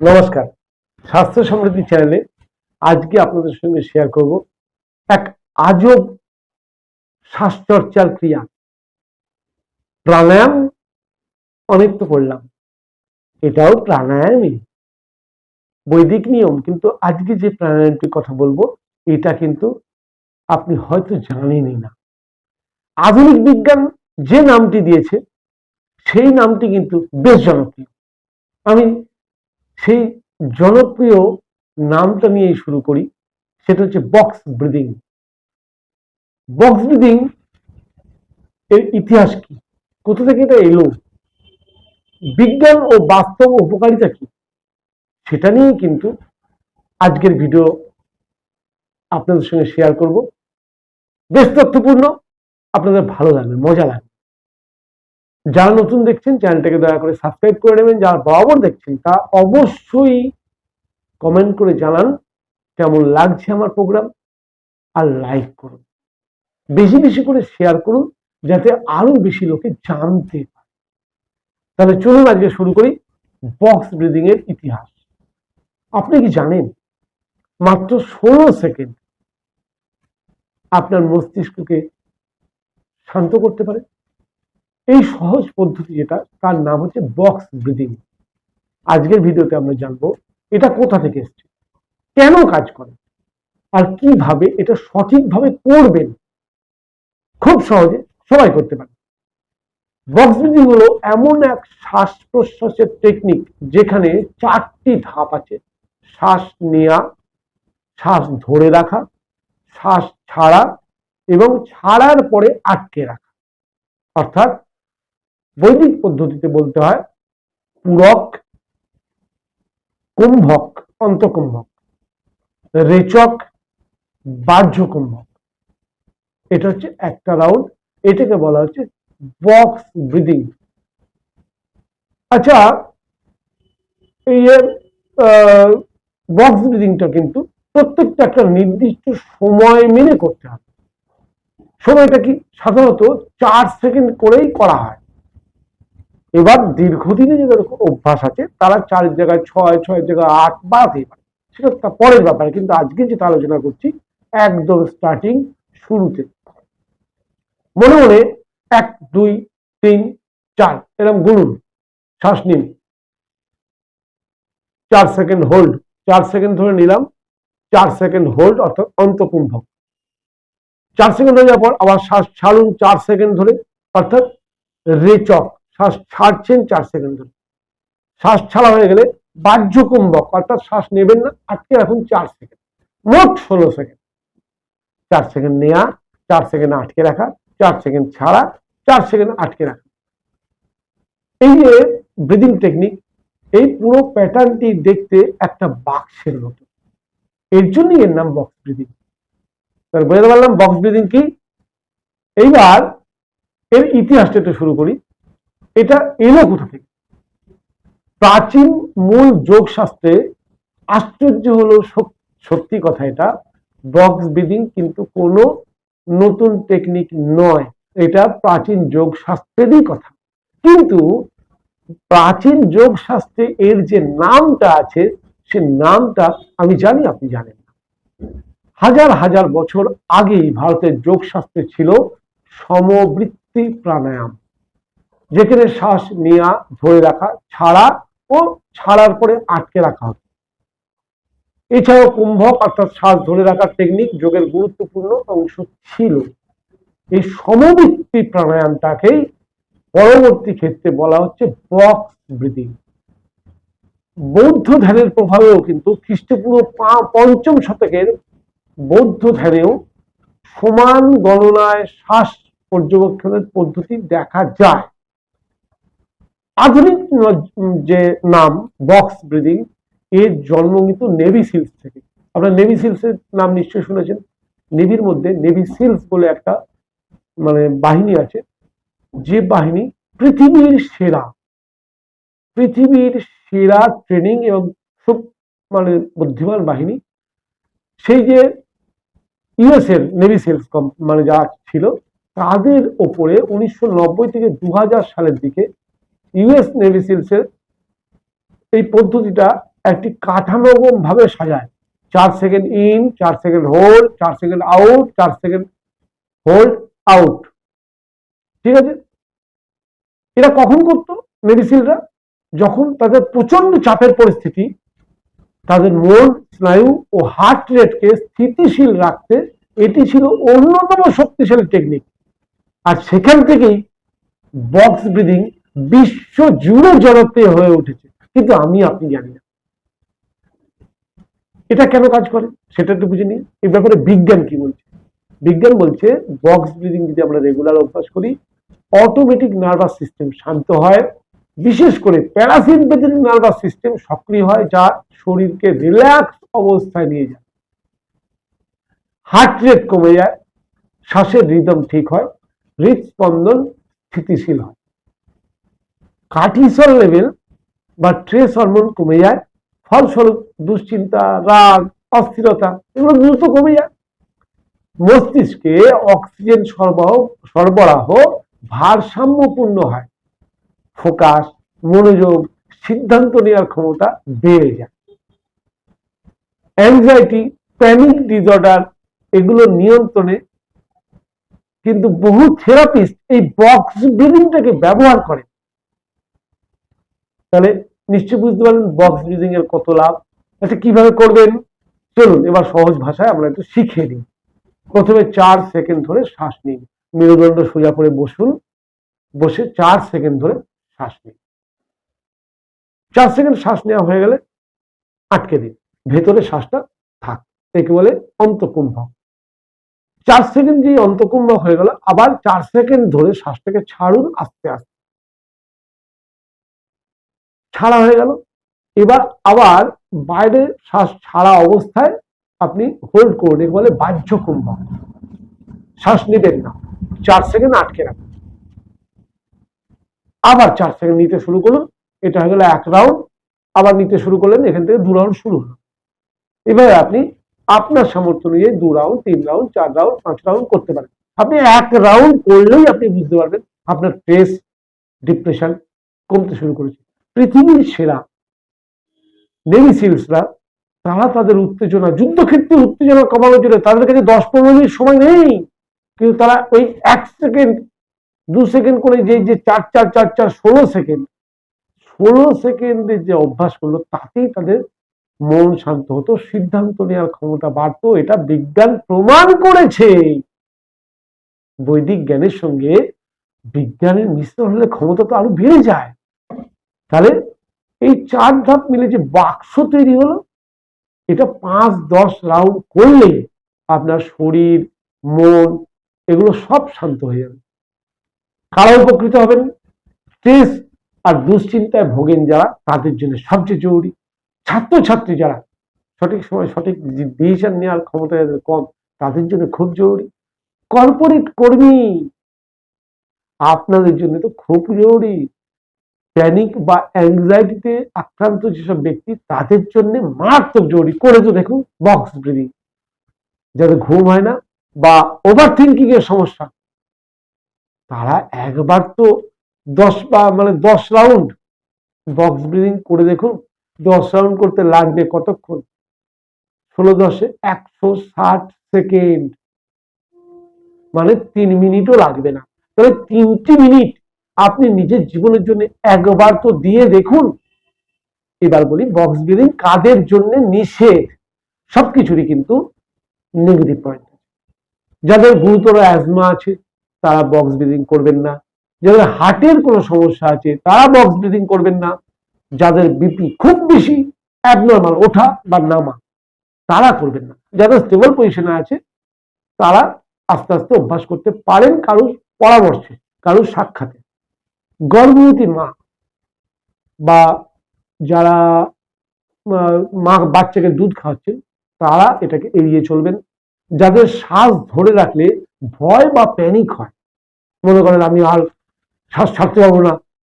নমস্কার। স্বাস্থ্য সমৃদ্ধি চ্যানেলে আজকে আপনাদের সঙ্গে শেয়ার করব এক আজব শ্বাসচর্চার ক্রিয়া। প্রাণায়াম অনেক তো করলাম, এটাও প্রাণায়ামই। বৈদিক নিয়ম, কিন্তু আজকে যে প্রাণায়ামটির কথা বলব, এটা কিন্তু আপনি হয়তো জানেনই না। আধুনিক বিজ্ঞান যে নামটি দিয়েছে, সেই নামটি কিন্তু বেশ জনপ্রিয়। আমি সেই জনপ্রিয় নামটা নিয়েই শুরু করি। সেটা হচ্ছে বক্স ব্রিদিং। বক্স ব্রিদিং এর ইতিহাস কি? কোথা থেকে এটা এলো? বিজ্ঞান ও বাস্তব উপকারিতা কি? সেটা নিয়েই কিন্তু আজকের ভিডিও আপনাদের সঙ্গে শেয়ার করব। বেশ তথ্যপূর্ণ, আপনাদের ভালো লাগবে, মজা লাগবে। যারা নতুন দেখছেন, চ্যানেলটাকে দয়া করে সাবস্ক্রাইব করে নেবেন, যারা বরাবর দেখছেন তা অবশ্যই কমেন্ট করে জানান কেমন লাগছে আমার প্রোগ্রাম আর লাইক করুন। বেশি বেশি করে শেয়ার করুন, যাতে আরও বেশি লোকে জানতে পারে। তাহলে চলুন আজকে শুরু করি বক্স ব্রিদিং এর ইতিহাস। আপনি কি জানেন, মাত্র ষোলো সেকেন্ড আপনার মস্তিষ্ককে শান্ত করতে পারে? এই সহজ পদ্ধতি যেটা, তার নাম হচ্ছে বক্স ব্রিদিং আজকের ভিডিওতে আমরা জানব, এটা কোথা থেকে এসছে? কেন কাজ করে? আর কীভাবে এটা সঠিকভাবে করবেন? খুব সহজে সবাই করতে পারে। বক্স ব্রিদিং হলো এমন এক শ্বাস প্রশ্বাসের টেকনিক যেখানে চারটি ধাপ আছে। শ্বাস নেয়া, শ্বাস ধরে রাখা, শ্বাস ছাড়া এবং ছাড়ার পরে আটকে রাখা। অর্থাৎ বৈদিক পদ্ধতিতে বলতে হয় পূরক কুম্ভক, অন্তকুম্ভক, রেচক বাহ্য কুম্ভক এটা হচ্ছে একটা রাউন্ড এটাকে বলা হচ্ছে বক্স ব্রিদিং আচ্ছা এই বক্স ব্রিদিংটা কিন্তু প্রত্যেকটা একটা নির্দিষ্ট সময় মেনে করতে হবে সময়টা কি সাধারণত চার সেকেন্ড করেই করা হয়। এবার দীর্ঘদিনে যাদের অভ্যাস আছে, তারা চার জায়গায়, ছয় ছয় জায়গায়, আট বাড়াতেই পারে। সেটা তা পরের ব্যাপারে, কিন্তু আজকে যেটা আলোচনা করছি, একদম স্টার্টিং শুরুতে। মনে মনে এক, দুই, তিন, চার এরকম গুনুন, শ্বাস নিন। চার সেকেন্ড হোল্ড চার সেকেন্ড ধরে নিলাম, চার সেকেন্ড হোল্ড অর্থাৎ অন্তকুম্ভক চার সেকেন্ড হয়ে যাওয়ার পর আবার শ্বাস ছাড়ুন, চার সেকেন্ড ধরে, অর্থাৎ রেচক। শ্বাস ছাড়ছেন চার সেকেন্ড ধরে। শ্বাস ছাড়া হয়ে গেলে বাহ্য কুম্ভক অর্থাৎ শ্বাস নেবেন না, আটকে রাখুন চার সেকেন্ড। মোট ষোলো সেকেন্ড। চার সেকেন্ড নেওয়া চার সেকেন্ড আটকে রাখা, চার সেকেন্ড ছাড়া, চার সেকেন্ড আটকে রাখা। এই যে ব্রিদিং টেকনিক এই পুরো প্যাটার্নটি দেখতে একটা বাক্সের মতো। এর জন্যই এর নাম বক্স ব্রিদিং তাহলে বুঝতে পারলাম বক্স ব্রিদিং কি? এইবার এর ইতিহাসটা একটু শুরু করি। এটা এলো কোথা থেকে? প্রাচীন মূল যোগ শাস্ত্রে আশ্চর্য হলো সত্যি কথা এটা বক্স ব্রিদিং কিন্তু কোনো নতুন টেকনিক নয়, এটা প্রাচীন যোগ শাস্ত্রেরই কথা। কিন্তু প্রাচীন যোগ শাস্ত্রে এর যে নামটা আছে, সে নামটা আমি জানি, আপনি জানেন না। হাজার হাজার বছর আগেই ভারতের যোগ শাস্ত্রে ছিল সমবৃত্তি প্রাণায়াম। যেখানে শ্বাস নেওয়া ধরে রাখা, ছাড়া ও ছাড়ার পরে আটকে রাখা হতো এছাড়াও কুম্ভক অর্থাৎ শ্বাস ধরে রাখার টেকনিক যোগের গুরুত্বপূর্ণ অংশ ছিল। এই সমবৃত্তি প্রাণায়ামটাকেই পরবর্তী ক্ষেত্রে বলা হচ্ছে বক্স ব্রিদিং। বৌদ্ধ ধ্যানের প্রভাবেও কিন্তু খ্রিস্টপূর্ব পঞ্চম শতকের বৌদ্ধ ধ্যানেও সমান গণনায় শ্বাস পর্যবেক্ষণের পদ্ধতি দেখা যায়। আধুনিক যে নাম বক্স ব্রিদিং, এর জন্ম কিন্তু নেভি সিলস থেকে। আপনার নেভি সিলসের নাম নিশ্চয়ই শুনেছেন। নেভির মধ্যে নেভি সিলস বলে একটা মানে বাহিনী আছে। যে বাহিনী পৃথিবীর সেরা পৃথিবীর সেরা ট্রেনিং এবং খুব মানে বুদ্ধিমান বাহিনী, সেই যে ইউএস এর নেভি সেলস মানে যা ছিল, তাদের ওপরে উনিশশো নব্বই থেকে দু হাজার সালের দিকে ইউএস নেভি সিলসের এই পদ্ধতিটা একটি কাঠামোগম ভাবে সাজায়। চার সেকেন্ড ইন চার সেকেন্ড হোল্ড চার সেকেন্ড আউট চার সেকেন্ড হোল্ড আউট ঠিক আছে? এরা কখন করতো মেডিসিনরা যখন তাদের প্রচণ্ড চাপের পরিস্থিতি, তাদের মন, স্নায়ু ও হার্ট রেটকে স্থিতিশীল রাখতে এটি ছিল অন্যতম শক্তিশালী টেকনিক আর সেখান থেকেই বক্স ব্রিদিং বিশ্ব জুড়ে জনপ্রিয় হয়ে উঠেছে। কিন্তু আমি, আপনি জানি না। এটা কেন কাজ করে? সেটা একটু বুঝে নিই এই ব্যাপারে বিজ্ঞান কি বলছে? বিজ্ঞান বলছে বক্স ব্রিদিং যদি আমরা রেগুলার অভ্যাস করি অটোমেটিক নার্ভাস সিস্টেম শান্ত হয়। বিশেষ করে প্যারাসিম্পেথিক নার্ভাস সিস্টেম সক্রিয় হয়, যা শরীরকে রিল্যাক্স অবস্থায় নিয়ে যায়। হার্ট রেট কমে যায়, শ্বাসের রিদম ঠিক হয়, হৃদস্পন্দন স্থিতিশীল হয়। কার্টিসল লেভেল বা ট্রেস হরমোন কমে যায়, ফলস্বরূপ দুশ্চিন্তা, রাগ, অস্থিরতা এগুলো দ্রুত কমে যায়। মস্তিষ্কে অক্সিজেন সরবরাহ সরবরাহ ভারসাম্যপূর্ণ হয়। ফোকাস, মনোযোগ, সিদ্ধান্ত নেওয়ার ক্ষমতা বেড়ে যায়। অ্যাংজাইটি প্যানিক ডিসঅর্ডার এগুলো নিয়ন্ত্রণে, কিন্তু বহু থেরাপিস্ট এই বক্স ব্রিদিংটাকে ব্যবহার করে তাহলে নিশ্চয় বুঝতে পারলেন বক্স ব্রিদিং এর কত লাভ। আচ্ছা কীভাবে করবেন? চলুন, এবার সহজ ভাষায় আমরা একটু শিখে নিই। প্রথমে চার সেকেন্ড ধরে শ্বাস নিন। মেরুদণ্ড সোজা করে বসুন। বসে চার সেকেন্ড ধরে শ্বাস নিন। চার সেকেন্ড শ্বাস নেওয়া হয়ে গেলে আটকে দিন। ভেতরে শ্বাসটা থাক। একে বলে অন্তকুম্ভক চার সেকেন্ড যে অন্তকুম্ভক হয়ে গেল, আবার চার সেকেন্ড ধরে শ্বাসটাকে ছাড়ুন আস্তে আস্তে। ছাড়া হয়ে গেল। এবার আবার বাইরে শ্বাস ছাড়া অবস্থায় আপনি হোল্ড করুন, একে বলে বাহ্য কুম্ভক। শ্বাস নেবেন না। চার সেকেন্ড আটকে রাখুন। আবার চার সেকেন্ড নিতে শুরু করুন। এটা হয়ে গেল এক রাউন্ড আবার নিতে শুরু করলেন, এখান থেকে দু রাউন্ড শুরু হলো। এবারে আপনি আপনার সামর্থ্য অনুযায়ী দু রাউন্ড তিন রাউন্ড চার রাউন্ড পাঁচ রাউন্ড করতে পারেন। আপনি এক রাউন্ড করলেই আপনি বুঝতে পারবেন আপনার স্ট্রেস ডিপ্রেশন কমতে শুরু করেছে। পৃথিবীর সেরা নেভি সিলসরা তারা তাদের উত্তেজনা, যুদ্ধক্ষেত্রে উত্তেজনা কমানোর জন্য তাদের কাছে দশ পনেরো মিনিট সময় নেই। কিন্তু তারা ওই এক সেকেন্ড দু সেকেন্ড করে যে যে চার চার চার চার, ষোলো সেকেন্ড ষোলো সেকেন্ডের যে অভ্যাস করল, তাতেই তাদের মন শান্ত হতো, সিদ্ধান্ত নেওয়ার ক্ষমতা বাড়তো, এটা বিজ্ঞান প্রমাণ করেছে। বৈদিক জ্ঞানের সঙ্গে বিজ্ঞানের মিশ্রণ হলে ক্ষমতা তো আরও বেড়ে যায়। তাহলে এই চার ধাপ মিলে যে বাক্স তৈরি হলো, এটা পাঁচ দশ রাউন্ড করলে আপনার শরীর, মন এগুলো সব শান্ত হয়ে যাবে। কারা উপকৃত হবেন? স্ট্রেস আর দুশ্চিন্তায় ভোগেন যারা, তাদের জন্য সবচেয়ে জরুরি। ছাত্রছাত্রী যারা, সঠিক সময় সঠিক ডিসিশন নেওয়ার ক্ষমতা যাদের কম, তাদের জন্য খুব জরুরি। কর্পোরেট কর্মী, আপনাদের জন্য তো খুব জরুরি। প্যানিক বা অ্যাংজাইটিতে আক্রান্ত যেসব ব্যক্তি, তাদের জন্য মারাত্মক জরুরি। করে তো দেখুন বক্স ব্রিদিং যাদের ঘুম হয় না বা ওভার থিঙ্কিং এর সমস্যা। তারা একবার তো দশ বা মানে দশ রাউন্ড বক্স ব্রিদিং করে দেখুন। দশ রাউন্ড করতে লাগবে কতক্ষণ? ষোলো দশে একশো ষাট সেকেন্ড। মানে তিন মিনিটও লাগবে না। তাহলে তিনটি মিনিট আপনি নিজের জীবনের জন্য একবার তো দিয়ে দেখুন। এবার বলি বক্স ব্রিদিং কাদের জন্য নিষেধ? সবকিছুরই কিন্তু নেগেটিভ পয়েন্ট যাদের গুরুতর অ্যাজমা আছে, তারা বক্স ব্রিদিং করবেন না। যাদের হার্টের কোনো সমস্যা আছে, তারা বক্স ব্রিদিং করবেন না। যাদের বিপি খুব বেশি অ্যাবনর্মাল ওঠা বা নামা, তারা করবেন না। যারা স্টেবল পজিশনে আছে, তারা আস্তে আস্তে অভ্যাস করতে পারেন কারোর পরামর্শে, কারোর সাক্ষাতে। গর্ভবতী মা বা যারা মা বাচ্চাকে দুধ খাওয়াচ্ছেন তারা এটাকে এড়িয়ে চলবেন। যাদের শ্বাস ধরে রাখলে ভয় বা প্যানিক হয়, মনে করেন আমি আর শ্বাস ছাড়তে পারব না,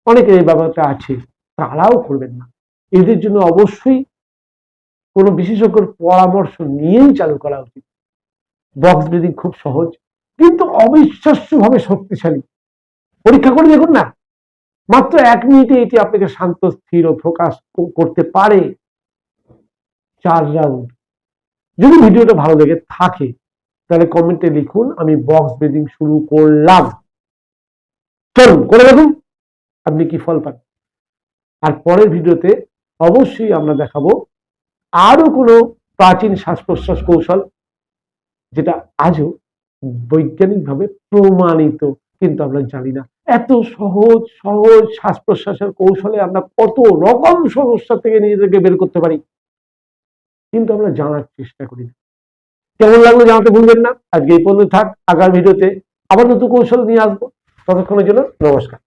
অনেকের এই ব্যাপারটা আছে, তারাও করবেন না। এদের জন্য অবশ্যই কোনো বিশেষজ্ঞের পরামর্শ নিয়েই চালু করা উচিত। বক্স ব্রিদিং খুব সহজ, কিন্তু অবিশ্বাস্যভাবে শক্তিশালী। পরীক্ষা করে দেখুন না। মাত্র এক মিনিটে এটি আপনাকে শান্ত, স্থির ও ফোকাস করতে পারে। চার রাউন্ড যদি ভিডিওটা ভালো লেগে থাকে, তাহলে কমেন্টে লিখুন, আমি বক্স ব্রিদিং শুরু করলাম। চলুন, করে দেখুন, আপনি কি ফল পান। আর পরের ভিডিওতে অবশ্যই আমরা দেখাবো আরও কোনো প্রাচীন শ্বাস প্রশ্বাস কৌশল, যেটা আজও বৈজ্ঞানিকভাবে প্রমাণিত, কিন্তু আমরা জানি না এত সহজ সহজ শ্বাস প্রশ্বাসের কৌশলে আমরা কত রকম সমস্যা থেকে নিজেদেরকে বের করতে পারি। কিন্তু আমরা জানার চেষ্টা করি না। কেমন লাগল জানাতে ভুলবেন না। আজকে এই পর্যন্ত থাক। আগামী ভিডিওতে আবার নতুন কৌশল নিয়ে আসব। ততক্ষণের জন্য নমস্কার।